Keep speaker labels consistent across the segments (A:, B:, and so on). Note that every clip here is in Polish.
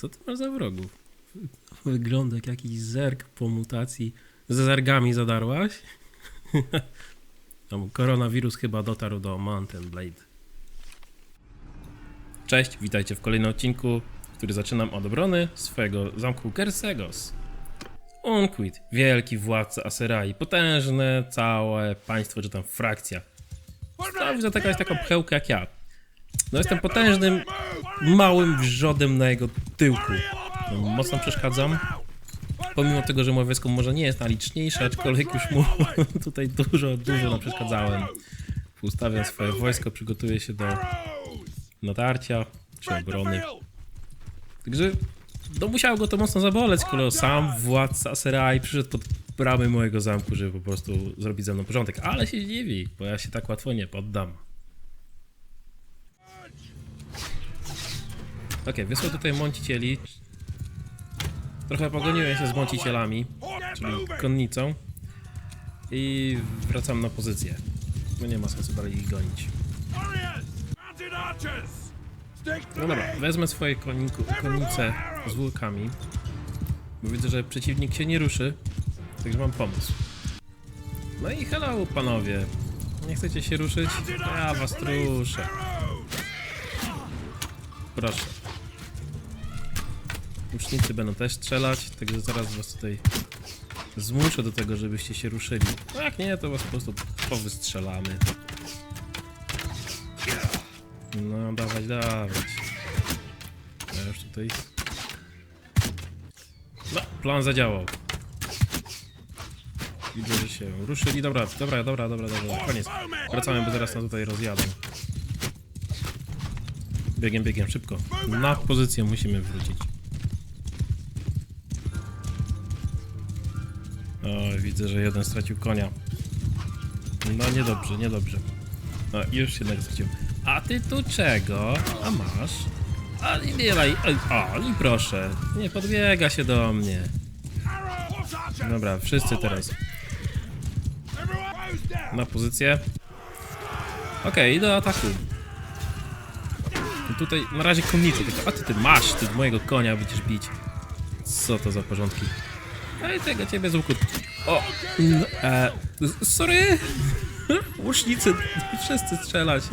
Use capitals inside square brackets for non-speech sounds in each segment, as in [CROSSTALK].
A: Co ty masz za wrogów? Wygląda jak jakiś zerg po mutacji. Ze zergami zadarłaś? [LAUGHS] Koronawirus chyba dotarł do Mountain Blade. Cześć, witajcie w kolejnym odcinku, który zaczynam od obrony swojego zamku Kersegos. Unquit, wielki władca Aserai, potężne całe państwo, czy tam frakcja. Chciałbym zaatakować taką pchełkę jak ja. No jestem potężnym, małym wrzodem na jego tyłku. No, mocno przeszkadzam. Pomimo tego, że moje wojsko może nie jest najliczniejsze, aczkolwiek już mu [LAUGHS] tutaj dużo, dużo naprzeszkadzałem. Ustawiam swoje wojsko, przygotuję się do natarcia czy obrony. Także no musiało go to mocno zaboleć, skoro sam władca Aserai przyszedł pod bramy mojego zamku, żeby po prostu zrobić ze mną porządek. Ale się dziwi, bo ja się tak łatwo nie poddam. Okej, wysłał tutaj mącicieli. Trochę pogoniłem się z mącicielami, czyli konnicą. I wracam na pozycję. No nie ma sensu dalej ich gonić. No dobra, wezmę swoje koniku, konnice z łukami. Bo widzę, że przeciwnik się nie ruszy. Także mam pomysł. No i hello panowie. Nie chcecie się ruszyć? Ja was ruszę. Proszę. Łucznicy będą też strzelać, także zaraz was tutaj zmuszę do tego, żebyście się ruszyli. No jak nie, to was po prostu powystrzelamy. No, dawać, dawać. Ja już tutaj... No, plan zadziałał. Widzę, że się ruszyli. Dobra, dobra, dobra, dobra, dobra, koniec. Wracamy, bo zaraz nas tutaj rozjadą. Biegiem, biegiem, szybko. Na pozycję musimy wrócić. O, widzę, że jeden stracił konia. No niedobrze, niedobrze. No, już jednego stracił. A ty tu czego? A masz? A i bieraj. O, proszę. Nie podbiega się do mnie. Dobra, wszyscy teraz. Na pozycję. Okej, do ataku. Tutaj na razie konnicę, tylko a ty, ty masz, ty mojego konia będziesz bić. Co to za porządki? Ej, tego ciebie z łuku. O! E, sorry! [LAUGHS] Łucznicy, wszyscy strzelać.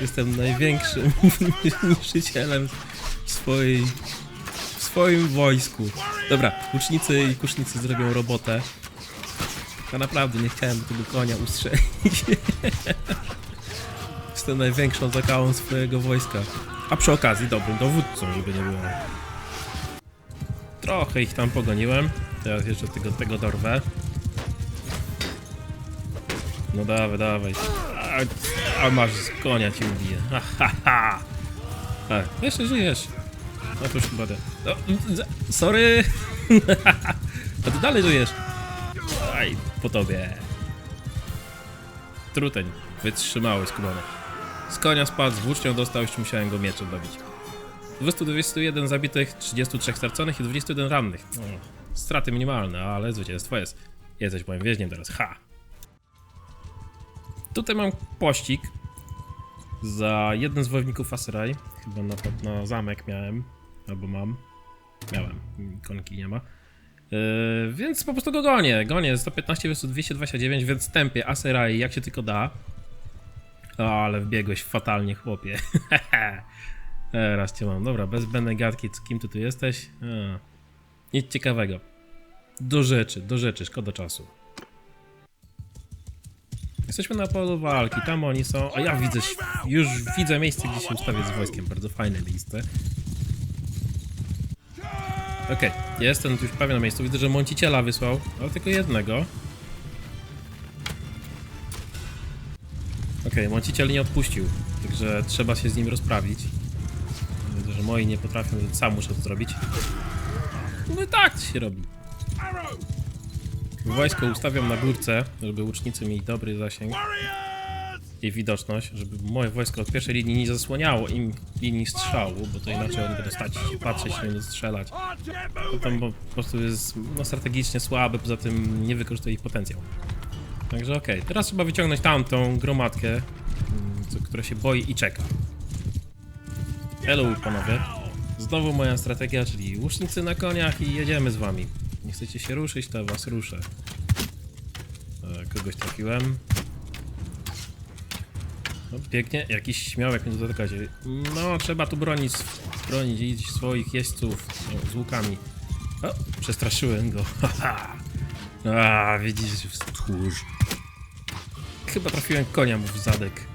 A: Jestem największym niszczycielem w swojej, w swoim wojsku. Dobra, łucznicy i kusznicy zrobią robotę. Ja naprawdę nie chciałem tego konia ustrzelić. [LAUGHS] Jestem największą zakałą swojego wojska. A przy okazji dobrym dowódcą, żeby nie było. Trochę ich tam pogoniłem. Teraz jeszcze tego, tego dorwę. No dawaj, dawaj. A, a masz z konia ci ubiję. Ha, ha, ha. Tak, jeszcze żyjesz. No to już chyba te. No, sorry. [LAUGHS] A ty dalej żyjesz. Aj, po tobie. Truteń. Wytrzymały skubany. Z konia spadł, z włócznią dostał, już musiałem go mieczem dobić. 221 zabitych, 33 straconych i 21 rannych. Straty minimalne, ale zwycięstwo jest. Jesteś moim więźniem teraz, ha! Tutaj mam pościg za jeden z wojowników Aserai. Chyba na, na zamek miałem, albo mam. Miałem, konki nie ma. Yy, więc po prostu go gonię. Gonię 115 vs 229, więc tempie Aserai jak się tylko da. O, ale wbiegłeś fatalnie, chłopie. [LAUGHS] Teraz cię mam. Dobra, bez z kim ty tu jesteś? A, nic ciekawego. Do rzeczy, do rzeczy, szkoda czasu. Jesteśmy na polu walki, tam oni są, a ja widzę, już widzę miejsce, gdzie się ustawię z wojskiem, bardzo fajne miejsce. Okej, jestem już prawie na miejscu, widzę, że Mąciciela wysłał, ale tylko jednego. Okej, Mąciciel nie odpuścił, także trzeba się z nim rozprawić. Że moi nie potrafią, więc sam muszę to zrobić. No i tak się robi. Wojsko ustawiam na górce, żeby łucznicy mieli dobry zasięg i widoczność, żeby moje wojsko od pierwszej linii nie zasłaniało im linii strzału, bo to inaczej oni będą stać patrzeć, będą strzelać. Potem bo po prostu jest no, strategicznie słaby, poza tym nie wykorzystuje ich potencjał. Także okej, teraz trzeba wyciągnąć tamtą gromadkę, mm, która się boi i czeka. Hello panowie. Znowu moja strategia, czyli łucznicy na koniach i jedziemy z wami. Nie chcecie się ruszyć, to was ruszę. E, kogoś trafiłem. No, pięknie, jakiś śmiałek mnie dotykacie. No, trzeba tu bronić, bronić swoich jeźdźców no, z łukami. O, przestraszyłem go. [LAUGHS] A, widzisz, stchórz. Chyba trafiłem konia mu w zadek.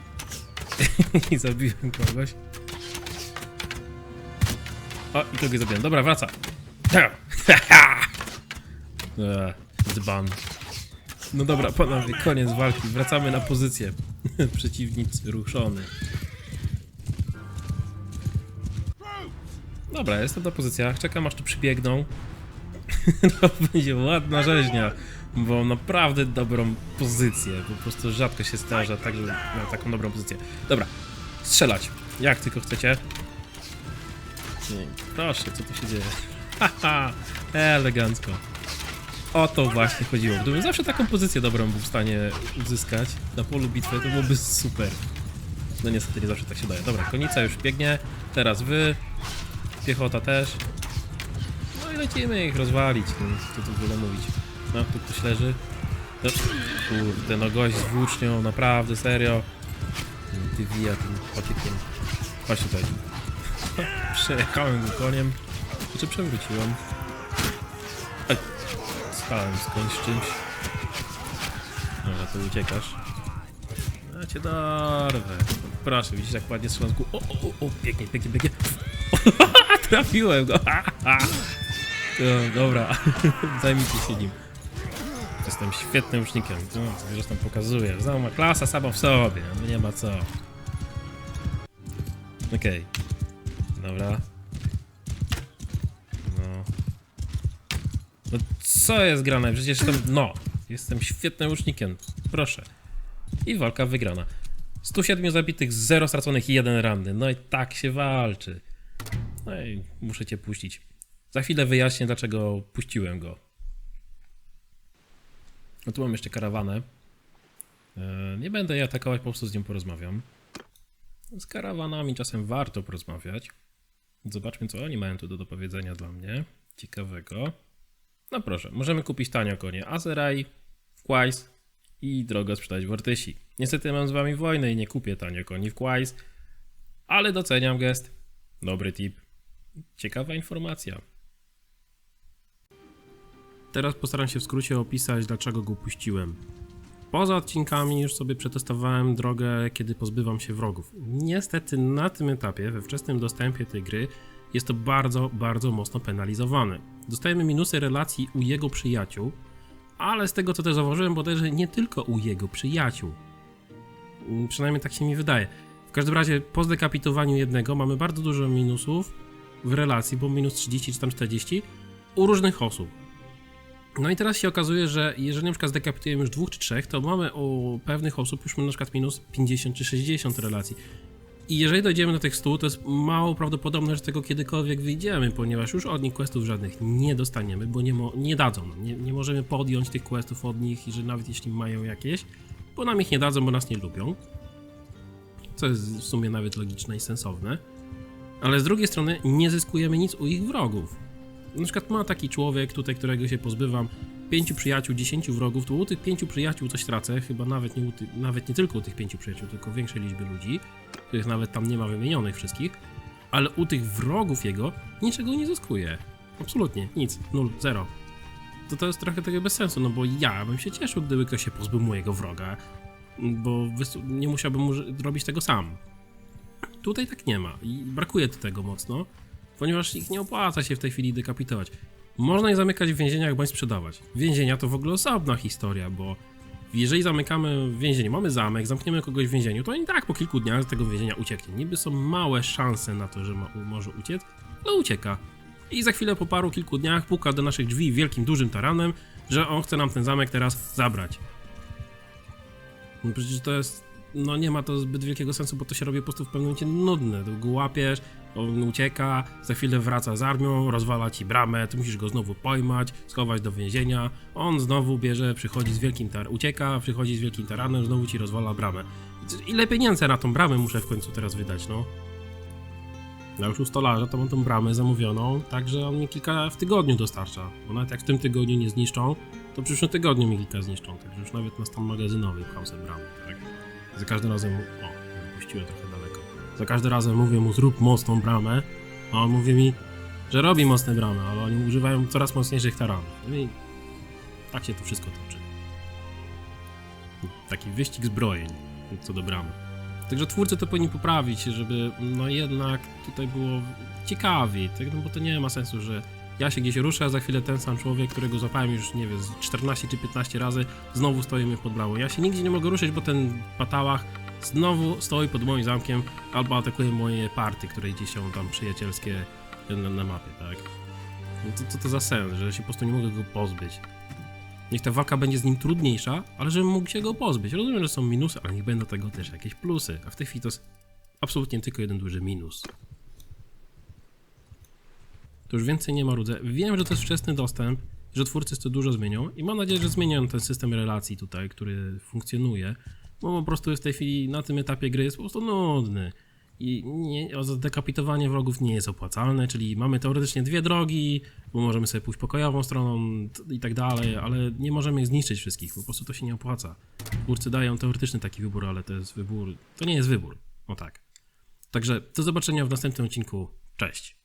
A: [LAUGHS] I zabiłem kogoś. O, i kogoś zabiłem. Dobra, wraca. Eee, [LAUGHS] Dzban. No dobra, panowie, koniec walki. Wracamy na pozycję. [LAUGHS] Przeciwnik ruszony. Dobra, jestem na pozycjach. Czekam aż tu przybiegną. [LAUGHS] to będzie ładna rzeźnia, bo mam naprawdę dobrą pozycję. Po prostu rzadko się zdarza tak, że mam taką dobrą pozycję. Dobra, strzelać. Jak tylko chcecie. Proszę, co tu się dzieje? [LAUGHS] Haha, elegancko. O to właśnie chodziło. Gdybym zawsze taką pozycję dobrą był w stanie uzyskać na polu bitwy, to byłoby super. No niestety nie zawsze tak się daje. Dobra, konica już biegnie. Teraz wy. Piechota też. No i lecimy ich rozwalić. No, co tu w ogóle mówić. No, tu ktoś leży. No, kurde, no gość z włócznią, naprawdę, serio. Ty wija tym patykiem. Chodź tutaj. [LAUGHS] Przejechałem go koniem. Czy przewróciłem? Ej, stałem skądś czymś. Dobra, to uciekasz. Ja cię dorwę. Proszę, widzisz jak ładnie strzelam z. O, o, o, pięknie, pięknie, pięknie. [LAUGHS] Trafiłem go. [LAUGHS] Dobra, zajmijcie się nim. Jestem świetnym łucznikiem. Zresztą pokazuję. Ma klasa sama w sobie. No nie ma co. Okej. Dobra. No. No co jest grane? Przecież jestem... No. Jestem świetnym łucznikiem. Proszę. I walka wygrana. 107 zabitych, 0 straconych i 1 ranny. No i tak się walczy. No i muszę cię puścić. Za chwilę wyjaśnię, dlaczego puściłem go. No tu mam jeszcze karawanę. E, Nie będę jej atakować, po prostu z nią porozmawiam. Z karawanami czasem warto porozmawiać. Zobaczmy, co oni mają tu do, do powiedzenia dla mnie. Ciekawego. No proszę, możemy kupić tanio konie Azeraj, Quais i drogo sprzedać w Ortysi. Niestety mam z wami wojnę i nie kupię tanio koni w Quais, ale doceniam gest. Dobry tip. Ciekawa informacja. Teraz postaram się w skrócie opisać, dlaczego go puściłem. Poza odcinkami już sobie przetestowałem drogę, kiedy pozbywam się wrogów. Niestety na tym etapie, we wczesnym dostępie tej gry, jest to bardzo, bardzo mocno penalizowane. Dostajemy minusy relacji u jego przyjaciół, ale z tego co też zauważyłem, bodajże nie tylko u jego przyjaciół. Mm, Przynajmniej tak się mi wydaje. W każdym razie po zdekapitowaniu jednego mamy bardzo dużo minusów w relacji, bo minus 30 czy tam 40 u różnych osób. No i teraz się okazuje, że jeżeli na przykład zdekapitujemy już dwóch czy trzech, to mamy u pewnych osób już na przykład minus 50 czy 60 relacji. I jeżeli dojdziemy do tych 100, to jest mało prawdopodobne, że tego kiedykolwiek wyjdziemy, ponieważ już od nich questów żadnych nie dostaniemy, bo nie, mo- nie dadzą. Nie, nie możemy podjąć tych questów od nich, i że nawet jeśli mają jakieś, bo nam ich nie dadzą, bo nas nie lubią. Co jest w sumie nawet logiczne i sensowne. Ale z drugiej strony nie zyskujemy nic u ich wrogów. Na przykład ma taki człowiek tutaj, którego się pozbywam, pięciu przyjaciół, dziesięciu wrogów, to u tych pięciu przyjaciół coś tracę, chyba nawet nie, nawet nie tylko u tych pięciu przyjaciół, tylko większej liczby ludzi, których nawet tam nie ma wymienionych wszystkich, ale u tych wrogów jego niczego nie zyskuję. Absolutnie, nic, nul, zero. To to jest trochę tego bez sensu, no bo ja bym się cieszył, gdyby ktoś się pozbył mojego wroga, bo nie musiałbym robić tego sam. Tutaj tak nie ma i brakuje tu tego mocno, ponieważ ich nie opłaca się w tej chwili dekapitować. Można je zamykać w więzieniach bądź sprzedawać. Więzienia to w ogóle osobna historia, bo jeżeli zamykamy więzienie, mamy zamek, zamkniemy kogoś w więzieniu, to i tak po kilku dniach z tego więzienia ucieknie. Niby są małe szanse na to, że ma, może uciec, ale ucieka. I za chwilę po paru kilku dniach puka do naszych drzwi wielkim, dużym taranem, że on chce nam ten zamek teraz zabrać. No przecież to jest. No nie ma to zbyt wielkiego sensu, bo to się robi po prostu w pewnym momencie nudne. Go łapiesz, on ucieka, za chwilę wraca z armią, rozwala ci bramę, ty musisz go znowu pojmać, schować do więzienia. On znowu bierze, przychodzi z wielkim tar... ucieka, przychodzi z wielkim taranem, znowu ci rozwala bramę. Ile pieniędzy na tą bramę muszę w końcu teraz wydać, no? Ja już u stolarza to mam tą bramę zamówioną, także on mi kilka w tygodniu dostarcza. Bo nawet jak w tym tygodniu nie zniszczą, to w przyszłym tygodniu mi kilka zniszczą. Także już nawet na stan magazynowy pchał sobie bramę, tak? Za każdym razem... O, wypuściłem trochę daleko. Za każdym razem mówię mu zrób mocną bramę, a on mówi mi, że robi mocne bramy, ale oni używają coraz mocniejszych taranów. No i tak się to wszystko toczy. Taki wyścig zbrojeń co do bramy. Także twórcy to powinni poprawić, żeby no jednak tutaj było ciekawiej, tak? no bo to nie ma sensu, że ja się gdzieś ruszę, a za chwilę ten sam człowiek, którego złapałem już, nie wiem, z 14 czy 15 razy, znowu stoimy pod bramą. Ja się nigdzie nie mogę ruszyć, bo ten patałach znowu stoi pod moim zamkiem albo atakuje moje party, które gdzieś są tam przyjacielskie na, na mapie, tak? No to, co to za sens, że się po prostu nie mogę go pozbyć. Niech ta walka będzie z nim trudniejsza, ale żebym mógł się go pozbyć. Rozumiem, że są minusy, ale niech będą tego też jakieś plusy. A w tej chwili to jest absolutnie tylko jeden duży minus. To już więcej nie ma rudze. Wiem, że to jest wczesny dostęp, że twórcy to dużo zmienią i mam nadzieję, że zmienią ten system relacji tutaj, który funkcjonuje, bo po prostu w tej chwili na tym etapie gry jest po prostu nudny. I nie, dekapitowanie wrogów nie jest opłacalne, czyli mamy teoretycznie dwie drogi, bo możemy sobie pójść pokojową stroną i tak dalej, ale nie możemy zniszczyć wszystkich, po prostu to się nie opłaca. Twórcy dają teoretyczny taki wybór, ale to jest wybór, to nie jest wybór, o tak. Także do zobaczenia w następnym odcinku, cześć!